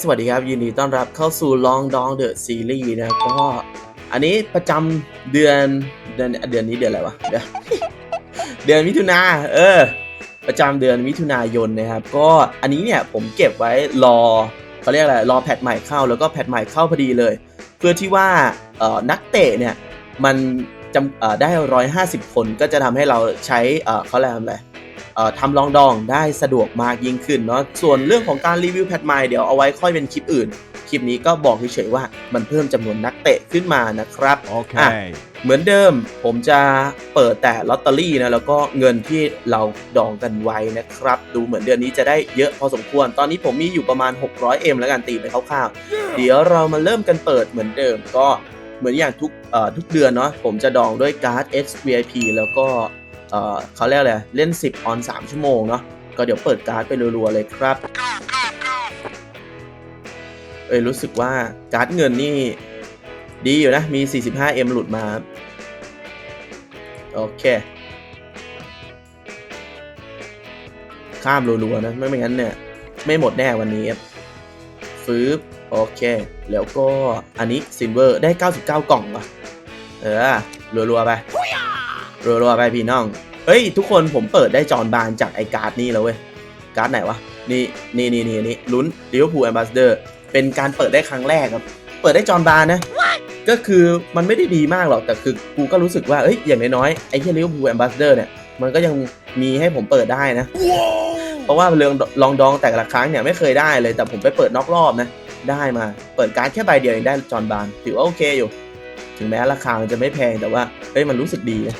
สวัสดีครับ ยินดีต้อนรับเข้าสู่ Long Dong The Series นะก็อันนี้ประจำเดือนเดือนเดือนนี้เดือนอะไรวะเดือนเดือนมิถุนาเออ ประจำเดือนมิถุนายนนะครับ ก็อันนี้เนี่ยผมเก็บไว้รอเขาเรียกอะไรรอแพทใหม่เข้าแล้วก็แพทใหม่เข้าพอดีเลย เพื่อที่ว่าเอ่อนักเตะเนี่ยมันจำเอ่อได้ร้อยห้าสิบคนก็จะทำให้เราใช้เอ่อเขาเรียกอะไรเอ่อ ทำลองดองได้สะดวกมากยิ่งขึ้นเนาะส่วนเรื่องของการรีวิวแพทใหม่เดี๋ยวเอาไว้ค่อยเป็นคลิปอื่น คลิปนี้ก็บอกเฉยๆว่ามันเพิ่มจำนวนนักเตะขึ้นมานะครับ Okay. เหมือนเดิมผมจะเปิดแต่ลอตเตอรี่นะแล้วก็เงินที่เราดองกันไว้นะครับ ดูเหมือนเดือนนี้จะได้เยอะพอสมควร ตอนนี้ผมมีอยู่ประมาณ 600M แล้วกันตีไปคร่าวๆเดี๋ยวเรามาเริ่มกันเปิดเหมือนเดิมก็เหมือนอย่างทุกเอ่อทุกเดือนเนาะผมจะดองด้วยการ์ด XVIP แล้วก็ เอ่อเขาเรียกอะไรเล่น 10 ออน 3 ชั่วโมงเนาะก็เดี๋ยวเปิดการ์ดไปรัวๆเลยครับ เอ้ยรู้สึกว่าการ์ดเงินนี่ ดีอยู่นะ มี 45M หลุดมา โอเค ข้ามรัวๆนะ ไม่ไม่งั้นเนี่ย ไม่หมดแน่วันนี้ฟื้บโอเค แล้วก็อันนี้ซิลเวอร์ได้ 99 กล่องว่ะ เออ รัวๆไป รัวๆไปพี่น้อง เฮ้ย ทุกคนผมเปิดได้จอนบานจากไอการ์ดนี่แล้วเว้ย การ์ดไหนวะ นี่นี่นี่นี่นี่ลุ้นลิเวอร์พูลแอมบาสเดอร์เป็นการเปิดได้ครั้งแรกครับ เปิดได้จอนบานนะ ก็คือมันไม่ได้ดีมากหรอก แต่คือกูก็รู้สึกว่าเอ้ยอย่างน้อยๆไอ้ที่ลิเวอร์พูลแอมบาสเดอร์เนี่ยมันก็ยังมีให้ผมเปิดได้นะ เพราะว่าเรื่องลองดองแต่ละครั้งเนี่ยไม่เคยได้เลยแต่ผมไปเปิดนอกรอบนะได้มาเปิดการ์ดแค่ใบเดียวเองได้จอนบานถือว่าโอเคอยู่ ถึงแม้ราคามันจะไม่แพงแต่ว่าเฮ้ยมันรู้สึกดีนะ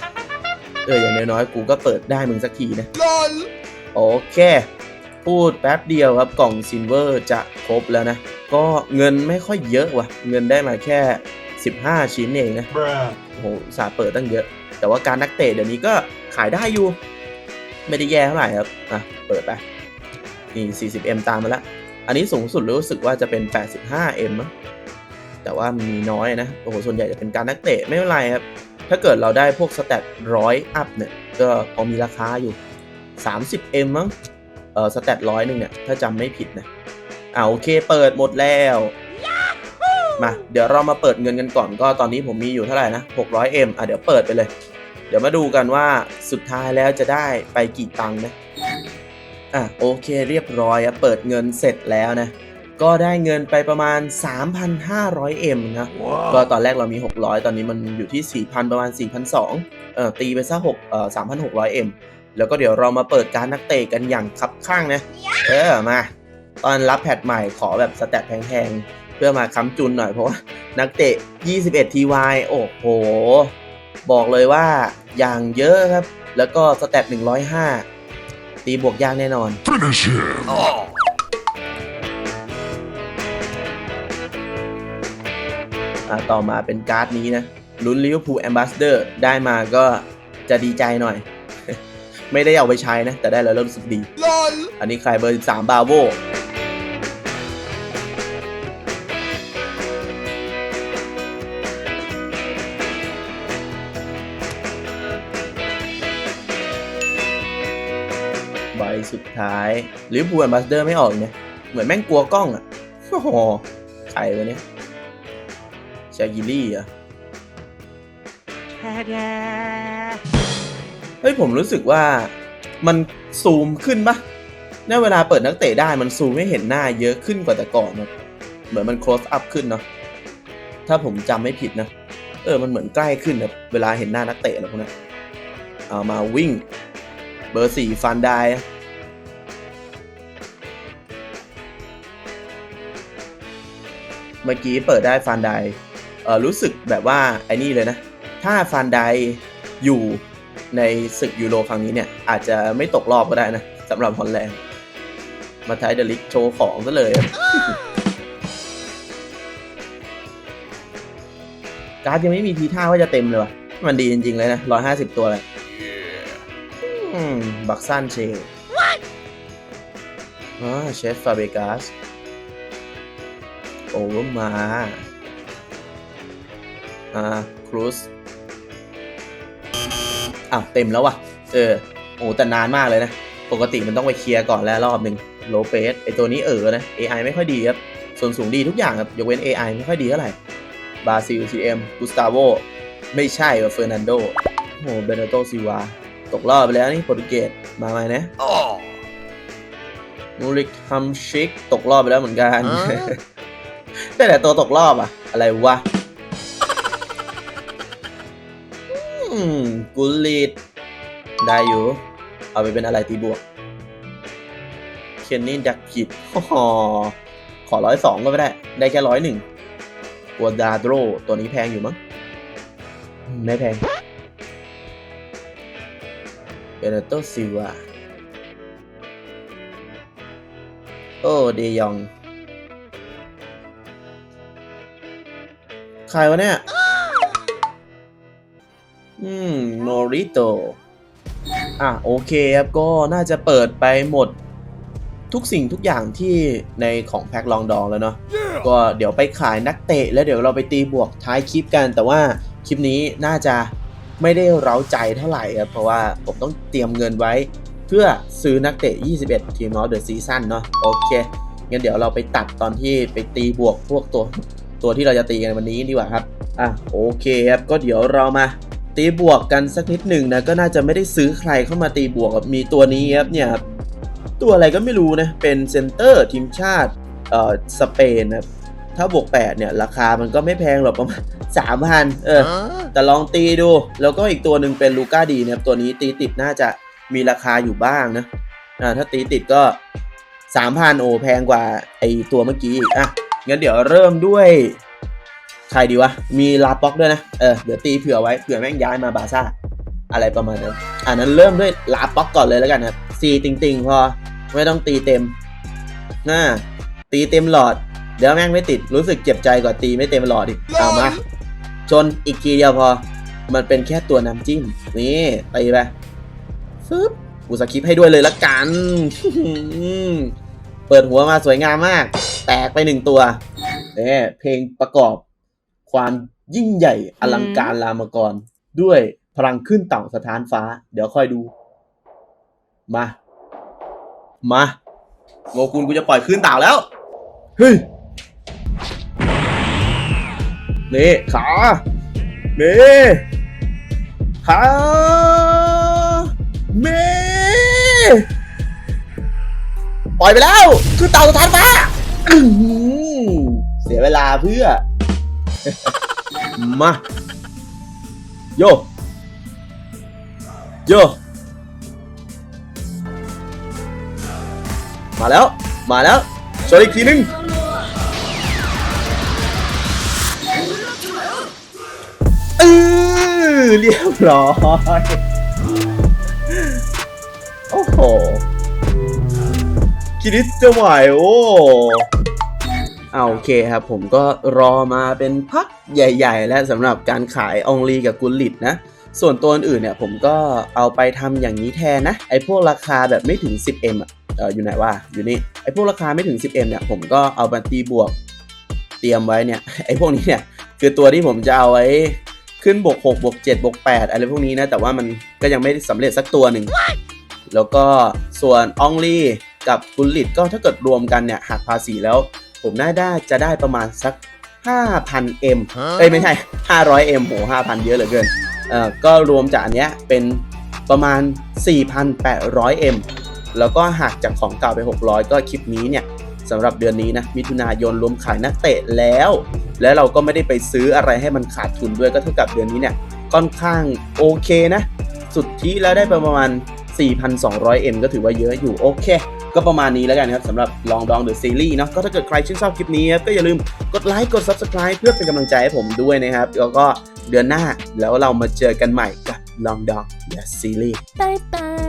เอออย่างน้อยๆกูก็เปิดได้มึงสักทีนะโอเค พูดแป๊บเดียวครับกล่องซิลเวอร์จะครบแล้วนะ ก็เงินไม่ค่อยเยอะว่ะ เงินได้มาแค่ 15 ชิ้นเองนะ Bruh. โอ้โหอุตสาห์เปิดตั้งเยอะ แต่ว่าการนักเตะเดี๋ยวนี้ก็ขายได้อยู่ ไม่ได้แย่เท่าไหร่ครับ อะ เปิดไปนี่ 40M ตามมาแล้ว อันนี้สูงสุดรู้สึกว่าจะเป็น 85M มั้งแต่ว่ามีน้อยนะ โอ้โห ส่วนใหญ่จะเป็นการนักเตะไม่เป็นไรครับ ถ้าเกิดเราได้พวกสแตทร้อยอัพเนี่ย ก็พอมีราคาอยู่ 30M มั้ง เออสแตทร้อยหนึ่งเนี่ย ถ้าจำไม่ผิดนะอ่าโอเคเปิดหมดแล้ว มา เดี๋ยวเรามาเปิดเงินกันก่อนก็ตอนนี้ผมมีอยู่เท่าไหร่นะ 600M อะเดี๋ยวเปิดไปเลย เดี๋ยวมาดูกันว่าสุดท้ายแล้วจะได้ไปกี่ตังค์นะอะโอเคเรียบร้อยอะเปิดเงินเสร็จแล้วนะ ก็ได้เงินไปประมาณ 3,500M นะก็ Whoa. ตอนแรกเรามี 600 ตอนนี้มันอยู่ที่ 4,000 ประมาณ 4,200เออตีไปซะ6เอ่อ 3,600M แล้วก็เดี๋ยวเรามาเปิดการนักเตะกันอย่างคับข้างนะ เออ มา ตอนรับแพทใหม่ขอแบบสแตทแพงๆ เพื่อมาค้ำจุนหน่อยเพราะว่านักเตะ 21 TY โอ้โห บอกเลยว่าอย่างเยอะครับ แล้วก็สแตท105 ตีบวกยากแน่นอน Finish him. Oh. ต่อมาเป็นการ์ดนี้นะลุ้นลิเวอร์พูลแอมบาสเดอร์ได้มาก็จะดีใจหน่อย ไม่ได้เอาไปใช้นะ แต่ได้แล้วรู้สึกดี LOL. อันนี้ใครเบอร์ 13 บาโวใบสุดท้ายลิเวอร์พูลแอมบาสเดอร์ไม่ออกเนี่ยเหมือนแม่งกลัวกล้องอะโอ้โหใครวะเนี่ย ชากิลี่เหรอะเฮ้ยผมรู้สึกว่ามันซูมขึ้นปะในเวลาเปิดนักเตะได้มันซูมให้เห็นหน้าเยอะขึ้นกว่าแต่ก่อนนะเหมือนมัน close up ขึ้นเนาะถ้าผมจำไม่ผิดนะ เออมันเหมือนใกล้ขึ้นนะเวลาเห็นหน้านักเตะแล้วพวกนั้นเอามาวิ่ง เบอร์สี่ฟันได้เมื่อกี้เปิดได้ฟันได รู้สึกแบบว่าไอ้นี่เลยนะ ถ้าฟันไดอยู่ในศึกยูโรครั้งนี้เนี่ย อาจจะไม่ตกรอบก็ได้นะสำหรับฮอลแลนด์มาท้ายเดลิกโชว์ของซะเลย การ์ดยังไม่มีทีท่าว่าจะเต็มเลยว่ะ มันดีจริง ๆ เลยนะร้อยห้าสิบตัวเลยอืมบักซันเชลอ๋อเชฟฟาเบกัสโอเวอร์มา อ่าครูสอ้าวเต็มแล้วว่ะ เออโอ้แต่นานมากเลยนะ ปกติมันต้องไปเคลียร์ก่อนแล้วรอบหนึ่งโลเปสไอตัวนี้เออนะ AI ไม่ค่อยดีครับ ส่วนสูงดีทุกอย่างครับยกเว้น AI ไม่ค่อยดีเท่าไหร่บราซิล CM กุสตาโวไม่ใช่ว่าเฟอร์นันโดโอ้โหเบเนโตซิวา ตกรอบไปแล้วนี่โปรตุเกสมาไหมนะมูริกฮัมชิก ตกรอบไปแล้วเหมือนกันได้แต่ตัวตกรอบอะอะไรวะ มกุลีดได้อยู่ เอาไปเป็นอะไรตีบวก เคนนี่ดักกิดอ๋อขอร้อยสองก็ไม่ได้ ได้แค่ร้อยหนึ่งกัวดาโดรตัวนี้แพงอยู่มั้ง ไม่แพงเบเนโตซิวาโอ้เดยอง ใครวะเนี่ย ริโตอะโอเคครับก็น่าจะเปิดไปหมดทุกสิ่งทุกอย่างที่ในของแพ็คลองดองแล้วเนาะก็เดี๋ยวไปขายนักเตะ แล้วเดี๋ยวเราไปตีบวกท้ายคลิปกัน แต่ว่าคลิปนี้น่าจะไม่ได้เร้าใจเท่าไหร่ครับเพราะว่าผมต้องเตรียมเงินไว้ เพื่อซื้อนักเตะ 21 ทีมนอตเดอะซีซั่นเนาะโอเคงั้นเดี๋ยวเราไปตัดตอนที่ไปตีบวกพวกตัวตัวที่เราจะตีกันวันนี้ดีกว่าครับอะโอเคครับก็เดี๋ยวเรามา ตีบวกกันสักนิดหนึ่งนะก็น่าจะไม่ได้ซื้อใครเข้ามาตีบวกครับมีตัวนี้ครับเนี่ยครับตัวอะไรก็ไม่รู้นะเป็นเซนเตอร์ทีมชาติเอ่อสเปนนะครับถ้าบวก8เนี่ยราคามันก็ไม่แพงหรอกประมาณ3,000เออแต่ลองตีดู แล้วก็อีกตัวหนึ่งเป็นลูก้าดีนะครับตัวนี้ตีติดน่าจะมีราคาอยู่บ้างนะอ่าถ้าตีติดก็3,000โอแพงกว่าไอตัวเมื่อกี้อีกอะงั้นเดี๋ยวเริ่มด้วย ใครดีวะ มีลาป็อกด้วยนะ เออ เดี๋ยวตีเผื่อไว้ เผื่อแม่งย้ายมาบาซ่า อะไรประมาณนั้น อ่านั้นเริ่มด้วยลาป็อกก่อนเลยแล้วกันครับซีติงติงๆ พอ ไม่ต้องตีเต็มน่าตีเต็มหลอด เดี๋ยวแม่งไม่ติด รู้สึกเจ็บใจกว่าตีไม่เต็มหลอดอีกเอามา ชนอีกทีเดียวพอ มันเป็นแค่ตัวน้ำจิ้ม นี่ตีไปฟึบกูสคริปให้ด้วยเลยละกัน เปิดหัวมาสวยงามมาก แตกไปหนึ่งตัวเนี่ยเพลงประกอบ ความยิ่งใหญ่อลังการรามกร ด้วยพลังขึ้นเต่าสถานฟ้า เดี๋ยวค่อยดู มา มาโงกุลกูจะปล่อยขึ้นเต่าแล้ว เฮ้ยนี่ขานี่ขาเมปล่อยไปแล้ว คือเต่าสถานฟ้าเสียเวลาเพื่อ มา โย โย มาแล้ว มาแล้วชนอีกทีนึง เออเรียบร้อย โอ้โหคิริสจะไหวโอ้ เอาโอเคครับ ผมก็รอมาเป็นพักใหญ่ ๆ แล้วสำหรับการขายอองลีกับกุลลิตนะ ส่วนตัวอื่นเนี่ยผมก็เอาไปทำอย่างนี้แทนนะ ไอพวกราคาแบบไม่ถึง 10m อะเอออยู่ไหนวะอยู่นี่ ไอพวกราคาไม่ถึง 10m เนี่ยผมก็เอามาตีบวกเตรียมไว้เนี่ย ไอพวกนี้เนี่ยคือตัวที่ผมจะเอาไว้ขึ้นบวก6บวก7บวก8อะไรพวกนี้นะ แต่ว่ามันก็ยังไม่ได้สำเร็จสักตัวหนึ่งแล้วก็ส่วนอองลี่กับกุลลิตก็ถ้าเกิดรวมกันเนี่ยหักภาษีแล้ว ผมน่าได้จะได้ประมาณสัก 5,000M เอ้ยไม่ใช่ 500M โห5,000 เยอะเหลือเกิน เอ่อ ก็รวมจากอันเนี้ยเป็นประมาณ 4,800M แล้วก็หักจากของเก่าไป 600 ก็คลิปนี้เนี่ยสำหรับเดือนนี้นะ มิถุนายนรวมขายนักเตะแล้ว แล้วเราก็ไม่ได้ไปซื้ออะไรให้มันขาดทุนด้วยก็เท่ากับเดือนนี้เนี่ยค่อนข้างโอเคนะ สุดที่แล้วได้ประมาณ 4,200M ก็ถือว่าเยอะอยู่โอเค ก็ประมาณนี้แล้วกันครับสำหรับลองดองเดอะซีรีส์เนาะก็ถ้าเกิดใครชื่นชอบคลิปนี้ครับก็อย่าลืมกดไลค์กด Subscribe เพื่อเป็นกำลังใจให้ผมด้วยนะครับแล้วก็เดือนหน้าแล้วเรามาเจอกันใหม่กับลองดองเดอะซีรีส์拜拜。